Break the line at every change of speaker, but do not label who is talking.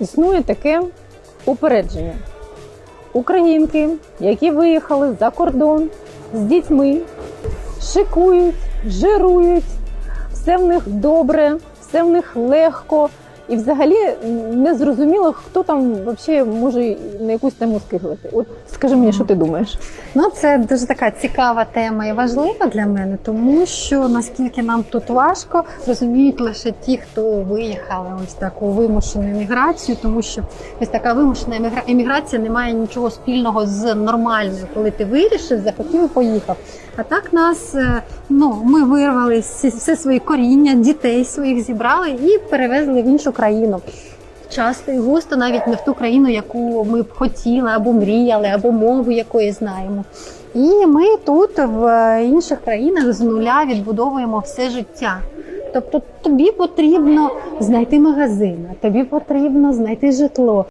Існує таке упередження. Українки, які виїхали за кордон з дітьми, шикують, жирують, все в них добре, все в них легко. І взагалі не зрозуміло, хто там взагалі може на якусь тему скиглити. От скажи мені, що ти думаєш?
Ну, це дуже така цікава тема і важлива для мене, тому що наскільки нам тут важко, розуміють лише ті, хто виїхали ось таку вимушену еміграцію, тому що ось така вимушена еміграція не має нічого спільного з нормальною, коли ти вирішив, захотів і поїхав. А так нас е, ну ми вирвали все свої коріння, дітей своїх зібрали і перевезли в іншу країну. Часто і густо навіть не в ту країну, яку ми б хотіли, або мріяли, або мову якої знаємо. І ми тут, в інших країнах, з нуля відбудовуємо все життя. Тобто тобі потрібно знайти магазин, тобі потрібно знайти житло,